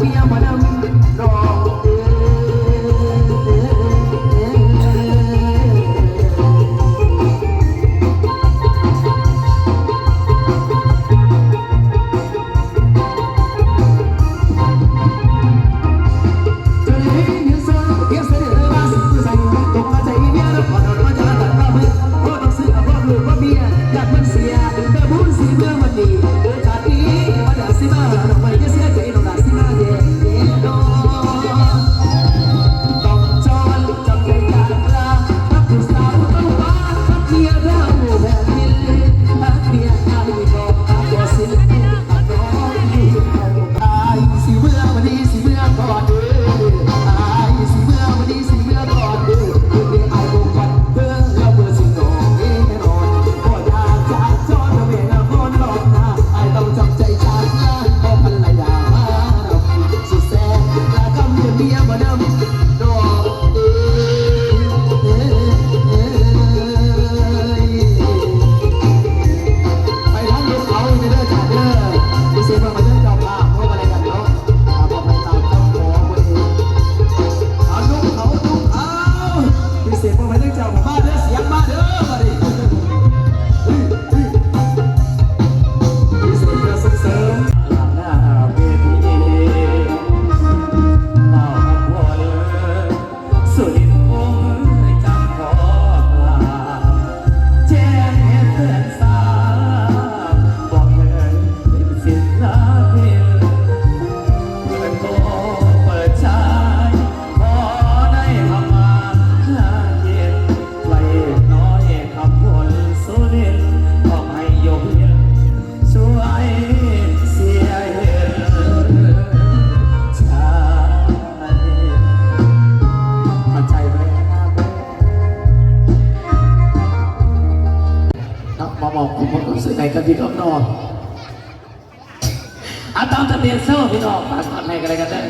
minha mulher. Thank you. ซื้อไหนกันพี่น้องนอนอาตอมจะเบียนเซอร์พี่น้องฝากก่อนไหนกันเลยกันได้